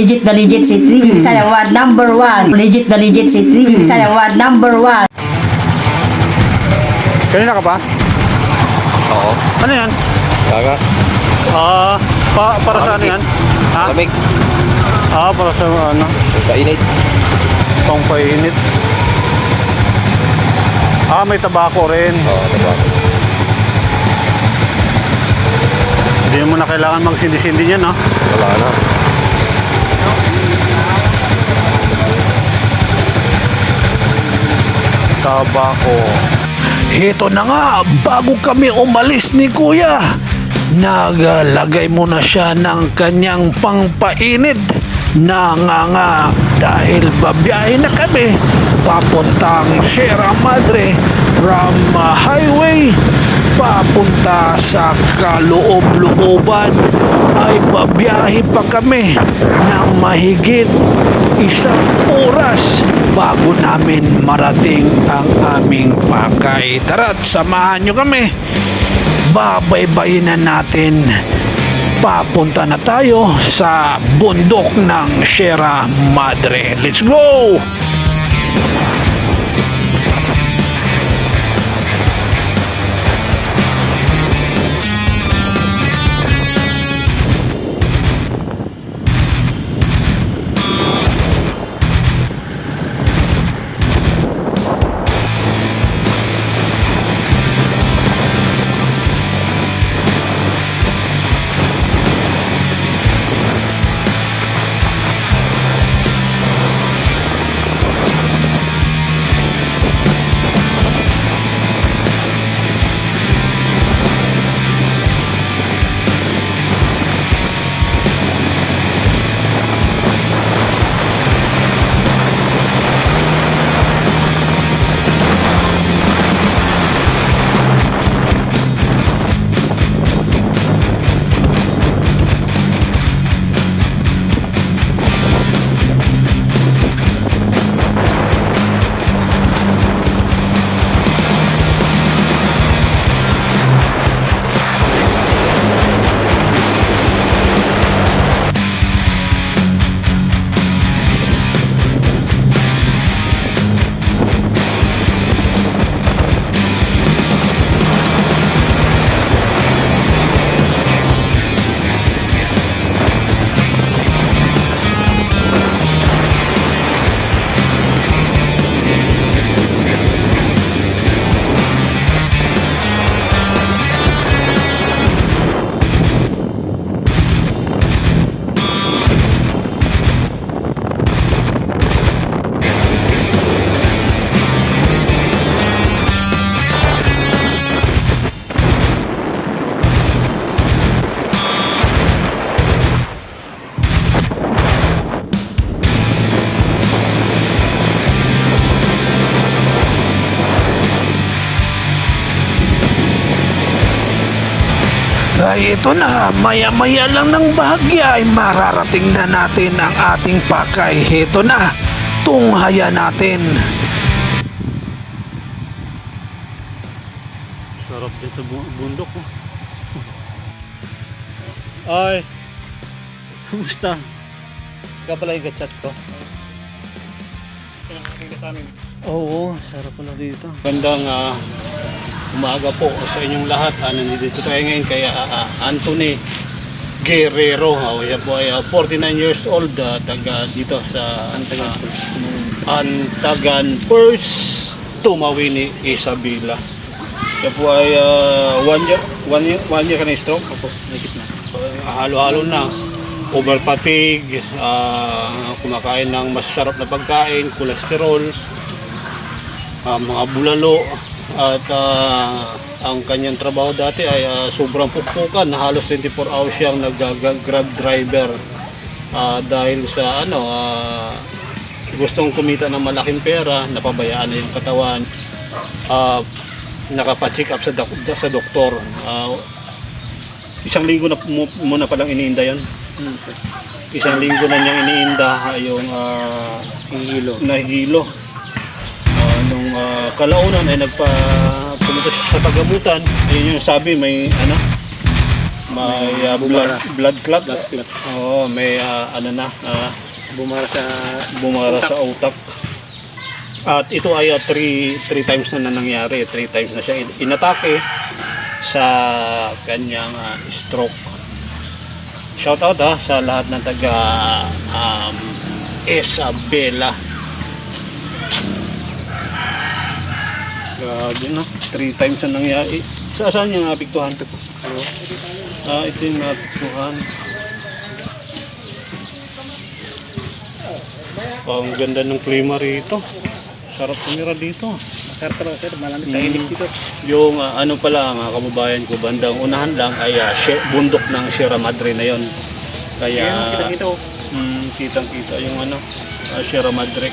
Legit na legit si TV Bisaya One number one. Legit na legit si TV Bisaya One number one. Kanina ka ba? Oo. Ano yan? Kaka. Ah, pa, para sa ano yan? Ha? Lamig. Ah, para sa ano, Kainit. pang painit. Ah, may tabako rin. Oo, diba? Hindi mo na kailangan magsindi-sindi niyan, no? Wala na. Tabako. Ito na nga, bago kami umalis ni Kuya, naglagay muna siya ng kanyang pangpainit. Na nga nga dahil babiyahe na kami papuntang Sierra Madre from uh, highway papunta sa kaloob-looban. Ay babiyahe pa kami ng mahigit isang oras bago namin marating ang aming pakay. Tara't samahan nyo kami. Babaybayin na natin. Papunta na tayo sa bundok ng Sierra Madre. Let's go! Ay ito na, maya-maya lang ng bahagya ay mararating na natin ang ating pakay. Ito na, tunghaya natin. Sarap sa bu- bundok, oh. Ay. Kumusta? Ikaw pala yung chat ko. Oo, sarap pala dito. Gandang ah, umaga po sa inyong lahat. Ah, nandito tayo ngayon kay ah, Anthony Guerrero. Ah, siya po ay ah, 49 years old. ah, taga dito sa Antagan First. Antagan First, Tumawini, Isabela. Siya po ay ah, one year, one year, one year ka na stroke. Opo, na. halo-halo na. Over fatigue, ah, kumakain ng masasarap na pagkain, kolesterol, ah, mga bulalo, at ah, ang kanyang trabaho dati ay ah, sobrang pukpukan. Halos 24 hours siyang nag-grab driver Ah, dahil sa ano, ah, gustong kumita ng malaking pera, napabayaan na yung katawan. Ah, nakapa-check up sa, dok- sa doktor. Ah, isang linggo na muna palang iniinda yan. Isang linggo na niyang iniinda yung uh, hilo. Ah, ah, kalaunan ay nagpa pumunta siya sa pagamutan. Ayun yung sabi may ano May ah, blood, blood clot. Oo, may ah, ano na, ah, Bumara sa bumara sa utak. At ito ay 3 three times na, na nangyari. 3 times na siya in- inatake sa kanyang ah, stroke. Shout out ha sa lahat ng taga um, Isabela. Grabe no. 3 times na nangyari. Sa saan niya napiktuhan? Ano? Ah, ito yung napiktuhan. Oh, ang ganda ng klima rito. Sarap tumira dito. Masarap talaga sir, malamig tahimik dito. Yung ah, ano pala mga kababayan ko, bandang unahan lang ay ah, She- bundok ng Sierra Madre na yon. Kaya Ayan, kita-kita oh. mm, kitang kita yung ano, ah, Sierra Madre.